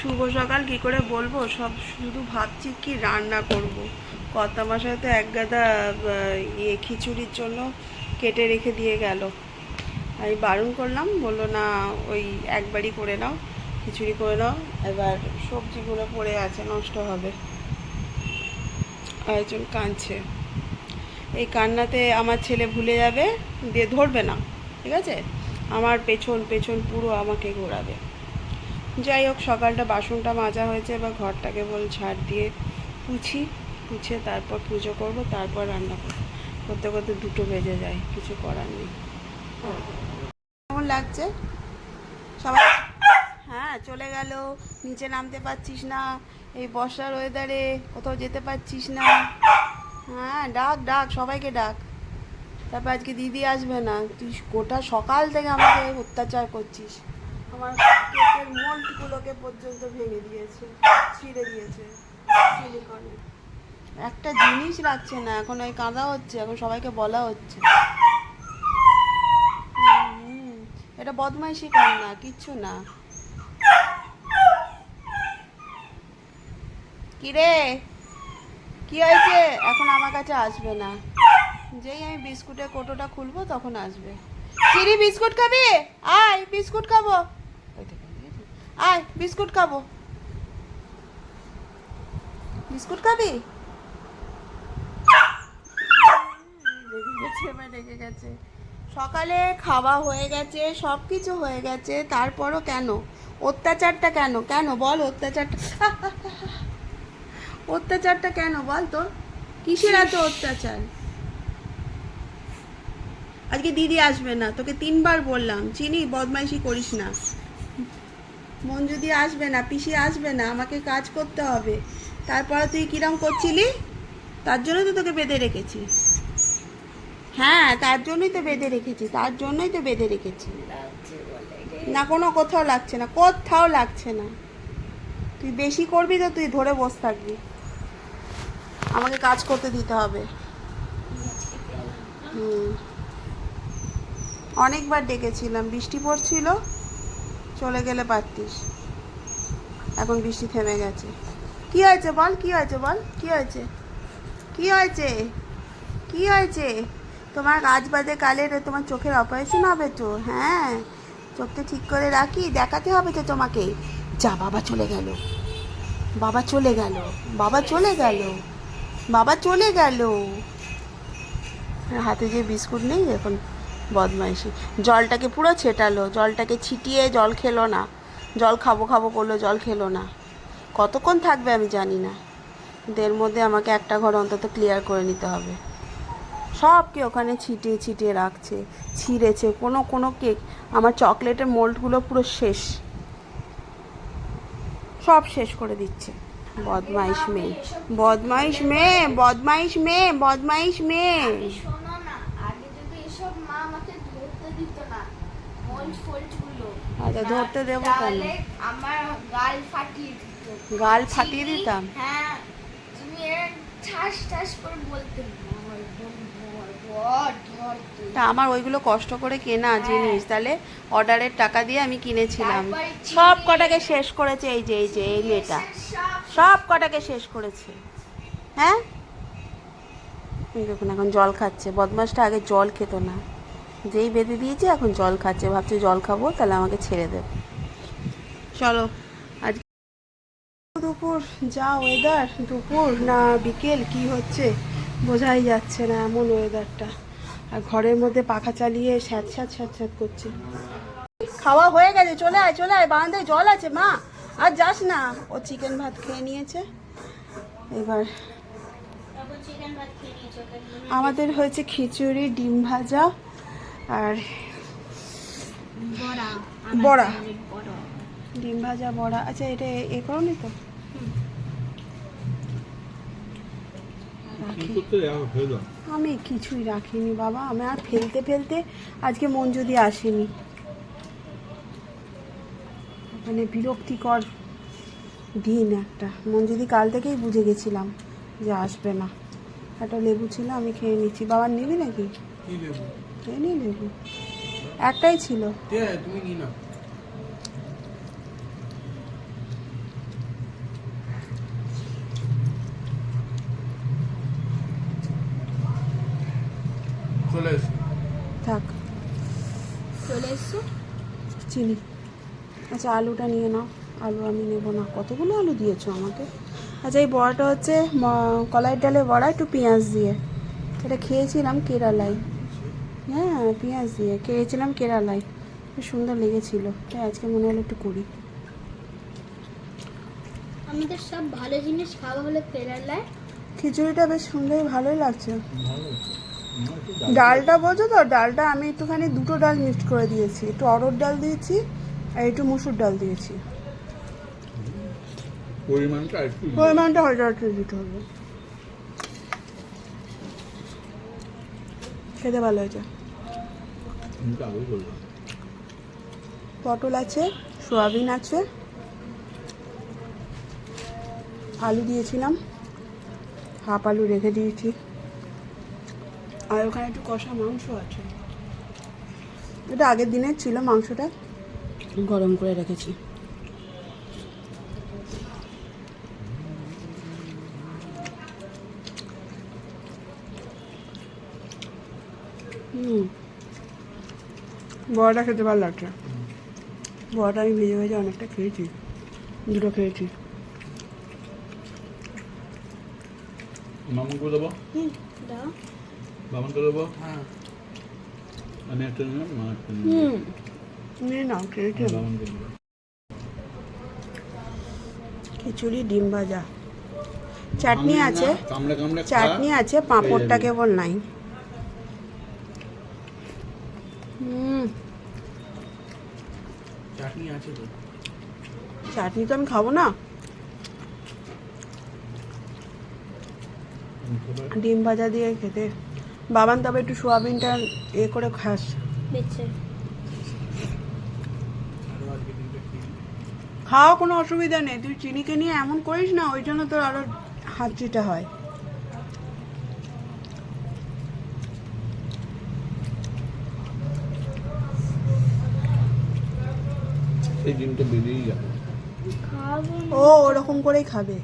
শুভ সকাল, কি করে বলব? সব শুধু ভাবছি কি রান্না করব। কর্তা মশাই তো এক গাদা ইয়ে খিচুড়ির জন্য কেটে রেখে দিয়ে গেল। আমি বারণ করলাম, বলল, না, ওই একবারই করে নাও, খিচুড়ি করে নাও, এবার সবজিগুলো পড়ে আছে, নষ্ট হবে। আরেকজন কাঁদছে। এই কান্নাতে আমার ছেলে ভুলে যাবে, দিয়ে ধরবে না, ঠিক আছে? আমার পেছন পেছন পুরো আমাকে ঘোরাবে। যাই হোক, সকালটা বাসনটা মাজা হয়েছে, এবার ঘরটাকে বল ঝাড় দিয়ে পুছি, পুছে তারপর পুজো করব, তারপর রান্না করব। করতে করতে দুটো বেজে যায়, কিছু করার নেই। কেমন লাগছে? সবাই হ্যাঁ চলে গেল। নিচে নামতে পারছিস না, এই বর্ষার ওয়েদারে কোথাও যেতে পারছিস না। হ্যাঁ ডাক ডাক, সবাইকে ডাক। তারপর আজকে দিদি আসবে না। তুই গোটা সকাল থেকে আমাকে অত্যাচার করছিস। আমার কেকের মোল্ডগুলোকে পর্যন্ত ভেঙে দিয়েছে ছিঁড়ে দিয়েছে সিলিকনে একটা জিনিস রাখছে না এখন ওই কাঁদা হচ্ছে এখন সবাইকে বলা হচ্ছে। এটা বদমাইশি কর না কিচ্ছু না। কিরে? কি হয়েছে? এখন আমার কাছে আসবে না। যেই আমি বিস্কুটের কোটোটা খুলবো তখন আসবে। চিরি বিস্কুট খাবি? আয় বিস্কুট খাব। আয় বিস্কুট খাব। বিস্কুট খাবি? গেছে সকালে খাওয়া হয়ে গেছে সব কিছু হয়ে গেছে তারপরও কেন? অত্যাচারটা কেন? কেন? বল অত্যাচারটা। অত্যাচারটা কেন? বল তোর কিসের এত অত্যাচার? আজকে দিদি আসবে না তোকে তিনবার বললাম। চিনি বদমাইশি করিস না। মন যদি আসবে না, পিসি আসবে না, আমাকে কাজ করতে হবে। তারপরে তুই কিরম করছিলি? তার জন্যই তো তোকে বেঁধে রেখেছি। হ্যাঁ তার জন্যই তো বেঁধে রেখেছি, তার জন্যই তো বেঁধে রেখেছি। না, কোনো কোথাও লাগছে না, কোথাও লাগছে না। তুই বেশি করবি তো তুই ধরে বসে থাকবি। আমাকে কাজ করতে দিতে হবে। হুম। অনেকবার ডেকেছিলাম, বৃষ্টি পড়ছিল। চলে গেলে পারতিস। এখন বৃষ্টি থেমে গেছে। কি হয়েছে বল, কি হয়েছে বল, কি হয়েছে? কি হয়েছে? কি হয়েছে? তোমার কাজ বাদে কালে তোমার চোখের অপারেশন হবে তো হ্যাঁ? চোখটা ঠিক করে রাখি, দেখাতে হবে তো তোমাকে। যা, বাবা চলে গেল। বাবা চলে গেল। বাবা চলে গেল। বাবা চলে গেল। হাতে যে বিস্কুট নেই এখন। বদমাইশি। জলটাকে পুরো ছেটালো, জলটাকে ছিটিয়ে জল খেলো না। জল খাব খাব করল জল খেলো না। কতক্ষণ থাকবে আমি জানি না। এর মধ্যে আমাকে একটা ঘর অন্তত ক্লিয়ার করে নিতে হবে। সবকে ওখানে ছিটিয়ে ছিটিয়ে রাখছে, ছিঁড়েছে, কোনো কোনো কেক, আমার চকলেটের মোল্ডগুলো পুরো শেষ। সব শেষ করে দিচ্ছে। বদমাইশ মেয়ে বদমাইশ মেয়ে বদমাইশ মেয়ে বদমাইশ মেয়ে শোনো না আগে যদি এসব মা আমাকে ধরতে দিত না মোল্ড ফোল্ডগুলো আচ্ছা, ধরতে দেবো কেন? আমার গাল ফাটিয়ে দিত। গাল ফাটিয়ে দিতাম? হ্যাঁ তুমি ঠাস ঠাস করে বলতে তা আমার ওইগুলো কষ্ট করে কেনা জিনিস। তাহলে অর্ডারের টাকা দিয়ে আমি কিনেছিলাম। সব কটাকে শেষ করেছে এই যে এই যে এই মেয়েটা। সব কটাকে শেষ করেছে। হ্যাঁ? দেখুন এখন জল খাচ্ছে। বদমাসটা আগে জল খেত না। যেই বেঁধে দিয়েছে এখন জল খাচ্ছে। ভাবছে জল খাব তাহলে আমাকে ছেড়ে দেবে চলো আজ দুপুর যা ওয়েদার দুপুর না বিকেল কি হচ্ছে? বোঝাই যাচ্ছে না এমন ওয়েদারটা আর ঘরের মধ্যে পাখা চালিয়ে স্যাঁত স্যাঁত স্যাঁত স্যাঁত করছে। খাওয়া হয়ে গেছে চলে আয় চলে আয় বারান্দায় জল আছে মা। আর যাস না ও চিকেন ভাত খেয়ে নিয়েছে। এবার চিকেন ভাত খেয়ে নিয়েছো আমাদের হয়েছে খিচুড়ি ডিম ভাজা আর বড়া ডিম ভাজা বড়া। আচ্ছা এটা এ- করো নি তো আমি কিছুই রাখিনি বাবা। আমি আর ফেলতে ফেলতে আজকে মন যদি আসেনি। মানে বিরক্তিকর দিন একটা। মন যদি কাল থেকেই বুঝে গেছিলাম যে আসবে না। একটা লেবু ছিল আমি খেয়ে নিচ্ছি। বাবার নিবি নাকি? কি লেবু? একটাই ছিল। থাক। চলে চিনি। আচ্ছা আলুটা নিয়ে নাও। আলু আমি নেব না। কতগুলো আলু দিয়েছ আমাকে? আচ্ছা এই বড়াটা হচ্ছে কলাইয়ের ডালে বড়া একটু পেঁয়াজ দিয়ে। এটা খেয়েছিলাম কেরালায়। হ্যাঁ পেঁয়াজ দিয়ে। খেয়েছিলাম কেরালায়। খুব সুন্দর লেগেছিল। তাই আজকে মনে হলো একটু করি। আমাদের সব ভালো জিনিস খাওয়া হলো কেরালায়। খিচুড়িটা বেশ সুন্দর ভালোই লাগছে। ডালটা বোঝো তো? ডালটা আমি একটুখানি দুটো ডাল মিক্সড করে দিয়েছি। একটু অরড় ডাল দিয়েছি আর একটু মুসুর ডাল দিয়েছি। পরিমাণটা একটু পরিমাণটা হয়তো একটু দিতে হবে। খেতে ভালো হয়েছে। পটল আছে সোয়াবিন আছে আলু দিয়েছিলাম হাফ আলু রেখে দিয়েছি। আর ওখানে একটু কষা মাংস আছে। এটা আগের দিনের ছিল মাংসটা। গরম করে রেখেছি। হুম। বড়াটা খেতে ভালো লাগছে। বড়াটা আমি ভেজে ভেজে অনেকটা খেয়েছি দুটো খেয়েছি। মামুনকে দেবো? দাও। বামনকে দেবো? হ্যাঁ। আমি একটা নিলাম মা একটা নিলাম হুম নিয়ে নাও খেয়েছি। দেবো। খিচুড়ি ডিম ভাজা। চাটনি আছে। চাটনি আছে পাঁপড়টা। কেবল নাই হুম চাটনি আছে তো? চাটনি তো আমি খাব না। ডিম ভাজা দিয়ে খেতে। বাবান তবে একটু সোয়াবিনটা এ করে খাস। খাওয়া কোনো অসুবিধা নেই। তুই চিনিকে নিয়ে এমন করিস না ওই জন্য তোর আরও হাঁচিটা হয়। সেই দিনটা বেরিয়েই যাবে ও ওরকম করেই খাবে।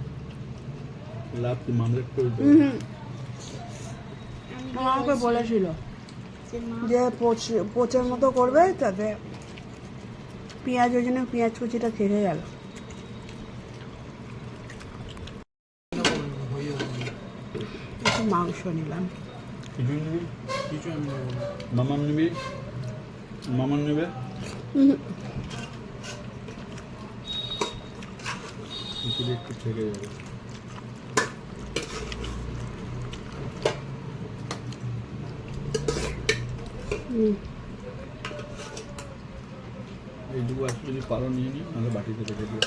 লাভ কি মামলেট করে দেবো হুম। আমাকে বলেছিল যে পোচের মতো করবে তাতে পেঁয়াজ ওই জন্য পেঁয়াজ কুচিটা খেয়ে গেল। একটু মাংস নিলাম। কিছু নিবি? কিছু আমি নেব না। মামাম নিবি? খিচুড়ি একটু থেকে যাবে। এই এইটুকু আছে যদি পারো নিয়ে নিও নাহলে বাটিতে রেখে দিও।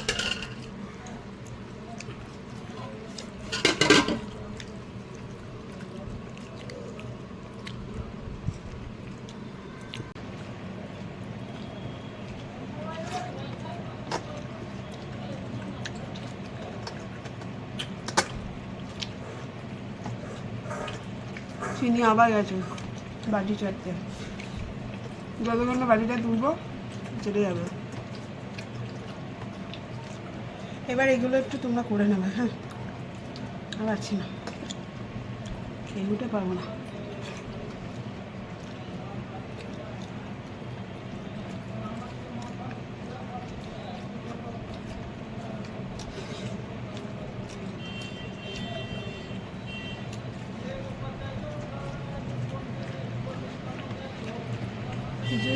চিনি আবার গেছে। বাটি চারটে। যতক্ষণ বাটিটা তুলবো, চলে যাবে। এবার এগুলো একটু তোমরা করে নেবে হ্যাঁ? আর আছি না। খেয়ে উঠে পারব না।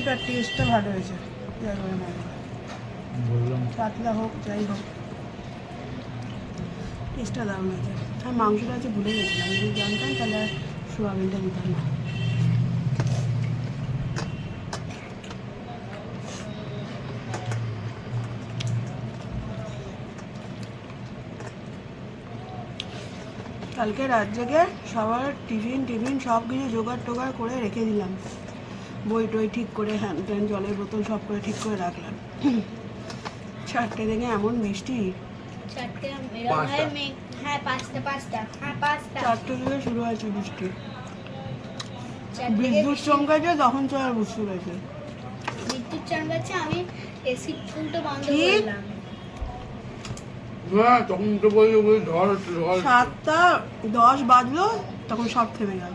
খিচুড়িটার টেস্টটা ভালো হয়েছে। পাতলা হোক যাই হোক। টেস্টটা দারুণ হয়েছে। আর মাংসটা আছে ভুলে গেছিলাম। যদি জানতাম তাহলে আর সোয়াবিনটা দিতাম না। কালকে রাত জেগে সবার টিফিন টিফিন সব কিছু জোগাড় টোগাড় করে রেখে দিলাম। বই টই ঠিক করে হ্যান ত্যান জলের বোতল সব করে ঠিক করে রাখলাম। চারটে থেকে এমন বৃষ্টি। চারটে এরকম পাঁচটা। হয় হ্যাঁ হ্যাঁ চারটে থেকে শুরু হয়েছে বৃষ্টি। বিদ্যুৎ চমকাছে তখন তো আর বুঝতে পেরেছে। বিদ্যুৎ চমকাচ্ছে আমি এসি ফুলটা বন্ধ? করলাম। হ্যাঁ তখন তো বলল বলি ঝড় ঝড়। সাতটা দশ বাজলো তখন সব থেমে গেল।